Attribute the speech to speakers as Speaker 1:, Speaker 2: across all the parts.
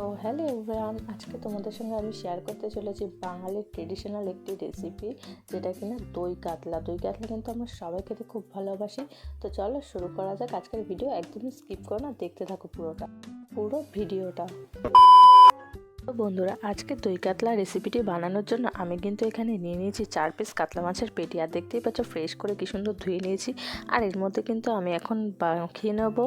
Speaker 1: তো hello everyone আজকে তোমাদের সঙ্গে আমি শেয়ার করতে চলেছি বাঙালির ট্রেডিশনাল একটি রেসিপি যেটা কিনা দই কাতলা। দই কাতলা কিন্তু আমরা সবাই খেতে খুব ভালোবাসি। তো চলো শুরু করা যাক। আজকের ভিডিও একদমই স্কিপ করো না, দেখতে থাকো পুরোটা। পুরো ভিডিওটা বন্ধুরা, আজকে দই কাতলা রেসিপিটি বানানোর জন্য আমি কিন্তু এখানে নিয়ে নিয়েছি চার পিস কাতলা মাছের পেটি। আর দেখতেই পাচ্ছ ফ্রেশ করে কি সুন্দর ধুয়ে নিয়েছি। আর এর মধ্যে কিন্তু আমি এখন মাখিয়ে নেব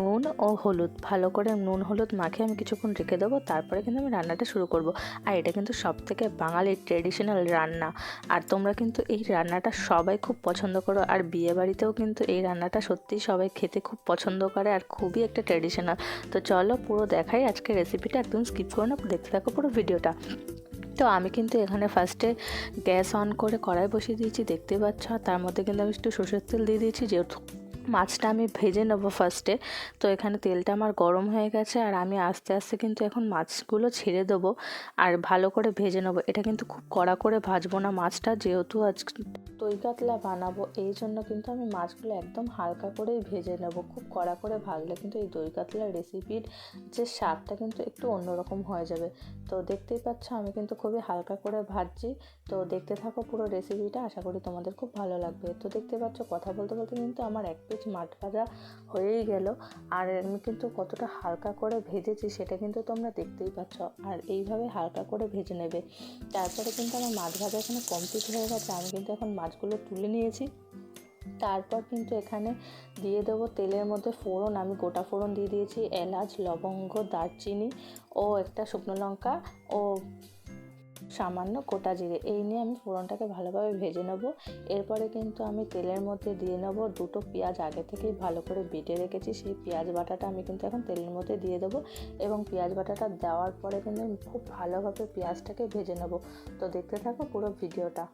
Speaker 1: নুন ও হলুদ। ভালো করে নুন হলুদ মাখিয়ে আমি কিছুক্ষণ রেখে দেবো, তারপরে কিন্তু আমি রান্নাটা শুরু করব। আর এটা কিন্তু সব থেকে বাঙালির ট্রেডিশনাল রান্না। আর তোমরা কিন্তু এই রান্নাটা সবাই খুব পছন্দ করো। আর বিয়ে বাড়িতেও কিন্তু এই রান্নাটা সত্যিই সবাই খেতে খুব পছন্দ করে, আর খুবই একটা ট্রেডিশনাল তো চলো পুরো দেখাই আজকে রেসিপিটা একদম স্কিপ করে না দেখতে থাকো পুরো ভিডিওটা। তো আমি কিন্তু এখানে ফার্স্টে গ্যাস অন করে কড়াই বসিয়ে দিয়েছি, দেখতে পাচ্ছ? তার মধ্যে কিন্তু আমি একটু সর্ষের তেল দিয়ে দিয়েছি, যেহেতু মাছটা আমি ভেজে নেব ফার্স্টে তো এখানে তেলটা আমার গরম হয়ে গেছে, আর আমি আস্তে আস্তে কিন্তু এখন মাছগুলো ছেড়ে দেবো, আর ভালো করে ভেজে নেব। এটা কিন্তু খুব কড়া করে ভাজবো না মাছটা, যেহেতু আজ দই কাতলা বানাবো, এই জন্য কিন্তু আমি মাছগুলো একদম হালকা করেই ভেজে নেব। খুব কড়া করে ভাজলে কিন্তু এই দই কাতলা রেসিপির যে স্বাদটা কিন্তু একটু অন্যরকম হয়ে যাবে। তো দেখতেই পাচ্ছ, আমি কিন্তু খুবই হালকা করে ভাজছি। তো দেখতে থাকো পুরো রেসিপিটা আশা করি তোমাদের খুব ভালো লাগবে। তো দেখতে পাচ্ছ, কথা বলতে বলতে কিন্তু আমার এক পিস মাছ ভাজা হয়েই গেল। আর আমি কিন্তু কতটা হালকা করে ভেজেছি সেটা কিন্তু তোমরা দেখতেই পাচ্ছ। আর এইভাবে হালকা করে ভেজে নেবে। তারপরে কিন্তু আমার মাছ ভাজা এখানে কমপ্লিট হয়ে গেছে। আমি কিন্তু এখন মাছগুলো তুলে নিয়েছি। তারপর কিন্তু এখানে দিয়ে দেবো তেলের মধ্যে ফোড়ন, আমি গোটা ফোড়ন দিয়ে দিয়েছি, এলাচ, লবঙ্গ, দারচিনি ও একটা শুকনো লঙ্কা ও সামান্য গোটা জিরে। এই নিয়ে আমি ফোড়নটাকে ভালোভাবে ভেজে নেব। এরপরে কিন্তু আমি তেলের মধ্যে দিয়ে নেব দুটো পেঁয়াজ। আগে থেকেই ভালো করে বেটে রেখেছি, সেই পেঁয়াজ বাটাটা আমি কিন্তু এখন তেলের মধ্যে দিয়ে দেবো এবং পেঁয়াজ বাটাটা দেওয়ার পরে কিন্তু আমি খুব ভালোভাবে পেঁয়াজটাকে ভেজে নেব। তো দেখতে থাকো পুরো ভিডিওটা।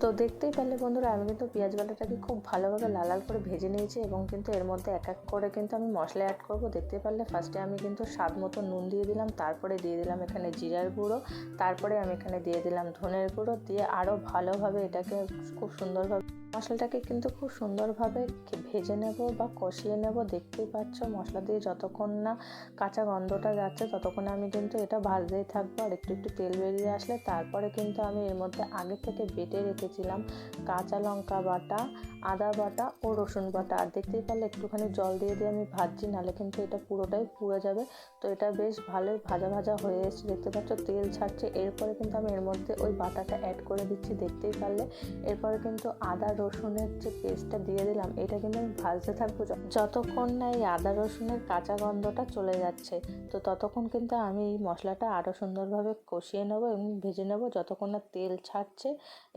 Speaker 1: তো দেখতেই পারলে বন্ধুরা, আমি কিন্তু পেঁয়াজ বাটাটাকে খুব ভালোভাবে লাল লাল করে ভেজে নিয়েছি এবং কিন্তু এর মধ্যে এক এক করে কিন্তু আমি মশলা অ্যাড করব। দেখতে পারলে ফার্স্টে আমি কিন্তু স্বাদ মতো নুন দিয়ে দিলাম, তারপরে দিয়ে দিলাম এখানে জিরার গুঁড়ো, তারপরে আমি এখানে দিয়ে দিলাম ধনের গুঁড়ো, দিয়ে আরও ভালোভাবে এটাকে খুব সুন্দরভাবে মশলাটাকে কিন্তু খুব সুন্দরভাবে ভেজে নেব বা কষিয়ে নেব। দেখতেই পাচ্ছ মশলা দিয়ে যতক্ষণ না কাঁচা গন্ধটা যাচ্ছে ততক্ষণ আমি কিন্তু এটা ভাজতেই থাকব। আর একটু একটু তেল বেরিয়ে আসলে তারপরে কিন্তু আমি এর মধ্যে আগে থেকে বেটে রেখেছিলাম কাঁচা লঙ্কা বাটা আদা বাটা ও রসুন বাটা। আর দেখতেই পারলে একটুখানি জল দিয়ে দিয়ে আমি ভাজছি নাহলে কিন্তু এটা পুরোটাই পুড়ে যাবে। তো এটা বেশ ভালোই ভাজা ভাজা হয়ে এসছে, দেখতে পাচ্ছ? তেল ছাড়ছে। এরপরে কিন্তু আমি এর মধ্যে ওই বাটাটা অ্যাড করে দিচ্ছি, দেখতেই পারলে। এরপরে কিন্তু আদা রসুনের যে পেস্টটা দিয়ে দিলাম, এটা কিন্তু আমি ভাজতে থাকব যতক্ষণ না এই আদা রসুনের কাঁচা গন্ধটা চলে যাচ্ছে, তো ততক্ষণ কিন্তু আমি এই মশলাটা আরও সুন্দরভাবে কষিয়ে নেব এবং ভেজে নেব। যতক্ষণ না তেল ছাড়ছে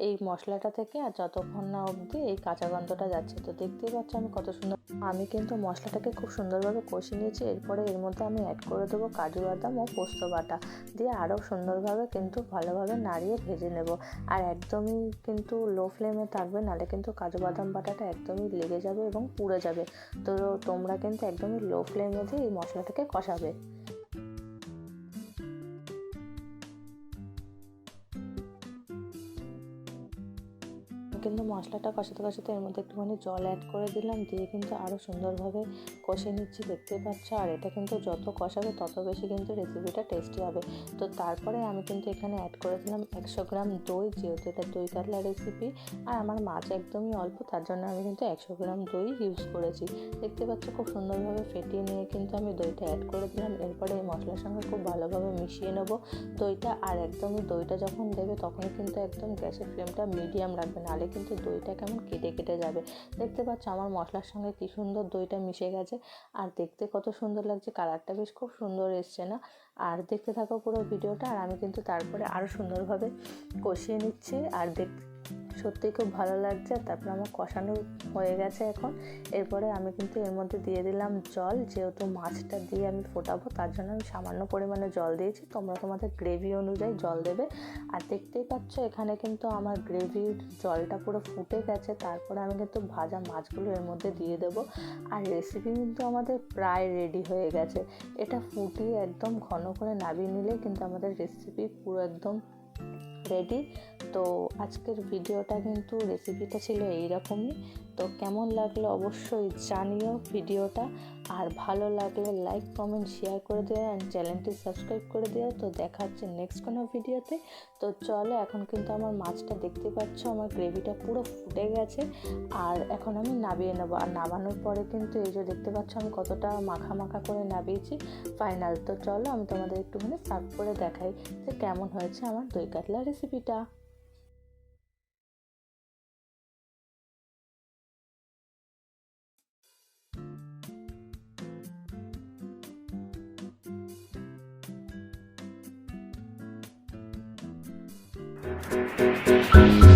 Speaker 1: এই মশলাটা থেকে, আর যতক্ষণ না অবধি এই কাঁচা গন্ধটা যাচ্ছে। তো দেখতেই পাচ্ছ আমি কত সুন্দর। আমি কিন্তু মশলাটাকে খুব সুন্দরভাবে কষিয়ে নিয়েছি। এরপরে এর মধ্যে আমি অ্যাড করে দেবো কাজু বাদাম ও পোস্ত বাটা। দিয়ে আরও সুন্দরভাবে কিন্তু ভালোভাবে নাড়িয়ে ভেজে নেব। আর একদমই কিন্তু লো ফ্লেমে থাকবে নাহলে কিন্তু কাজু বাদাম বাটাটা একদমই লেগে যাবে এবং পুড়ে যাবে। তো তোমরা কিন্তু একদমই লো ফ্লেমে দিয়ে এই মশলাটাকে কষাবে। কিন্তু মশলাটা কষাতে কষাতে এর মধ্যে একটুখানি জল অ্যাড করে দিলাম, দিয়ে কিন্তু আরও সুন্দরভাবে কষে নিচ্ছি, দেখতে পাচ্ছ? আর এটা কিন্তু যত কষাবে তত বেশি কিন্তু রেসিপিটা টেস্টি হবে। তো তারপরে আমি কিন্তু এখানে অ্যাড করে দিলাম একশো গ্রাম দই, যেহেতু এটা দই কাতলা রেসিপি আর আমার মাছ একদমই অল্প, তার জন্য আমি কিন্তু একশো গ্রাম দই ইউজ করেছি। দেখতে পাচ্ছ, খুব সুন্দরভাবে ফেটিয়ে নিয়ে কিন্তু আমি দইটা অ্যাড করে দিলাম। এরপরে মশলার সঙ্গে খুব ভালোভাবে মিশিয়ে নেব। দইটা আর একদমই দইটা যখন দেবে তখন কিন্তু একদম গ্যাসের ফ্লেমটা মিডিয়াম রাখবে, নাহলে কিন্তু দইটা কেমন কেটে কেটে যাবে। দেখতে পাচ্ছ আমার মশলার সঙ্গে কী সুন্দর দইটা মিশে গেছে। আর দেখতে কত সুন্দর লাগছে, কালারটা বেশ খুব সুন্দর এসছে না? আর দেখতে থাকো পুরো ভিডিওটা, আর আমি কিন্তু তারপরে আরও সুন্দরভাবে কষিয়ে নিচ্ছি। আর দেখ সত্যি খুব ভালো লাগছে। তারপর আমার কষানো হয়ে গেছে এখন। এরপরে আমি কিন্তু এর মধ্যে দিয়ে দিলাম জল। যেহেতু মাছটা দিয়ে আমি ফোটাবো, তার জন্য আমি সামান্য পরিমাণে জল দিয়েছি। তোমরা তোমাদের গ্রেভি অনুযায়ী জল দেবে। আর দেখতেই পাচ্ছ, এখানে কিন্তু আমার গ্রেভির জলটা পুরো ফুটে গেছে। তারপরে আমি কিন্তু ভাজা মাছগুলো এর মধ্যে দিয়ে দেবো। আর রেসিপি কিন্তু আমাদের প্রায় রেডি হয়ে গেছে। এটা ফুটিয়ে একদম ঘন করে নামিয়ে নিলে কিন্তু আমাদের রেসিপি পুরো একদম রেডি তো আজকের ভিডিওটা কিন্তু রেসিপিটা ছিল এইরকমই। তো কেমন লাগল অবশ্যই জানিও ভিডিওটা। আর ভালো লাগলে লাইক কমেন্ট শেয়ার করে দিও অ্যান্ড চ্যানেলটি সাবস্ক্রাইব করে দিও। তো দেখা হচ্ছে নেক্সট কোনো ভিডিওতে। তো চলো, এখন কিন্তু আমার মাছটা দেখতে পাচ্ছ, আমার গ্রেভিটা পুরো ফুটে গেছে। আর এখন আমি নামিয়ে নেব। আর নামানোর পরে কিন্তু এই যে দেখতে পাচ্ছ, আমি কতটা মাখা মাখা করে নামিয়েছি ফাইনাল তো চলো, আমি তোমাদের একটুখানি সার্ভ করে দেখাই যে কেমন হয়েছে আমার দই কাতলা রেসিপিটা
Speaker 2: Thank you.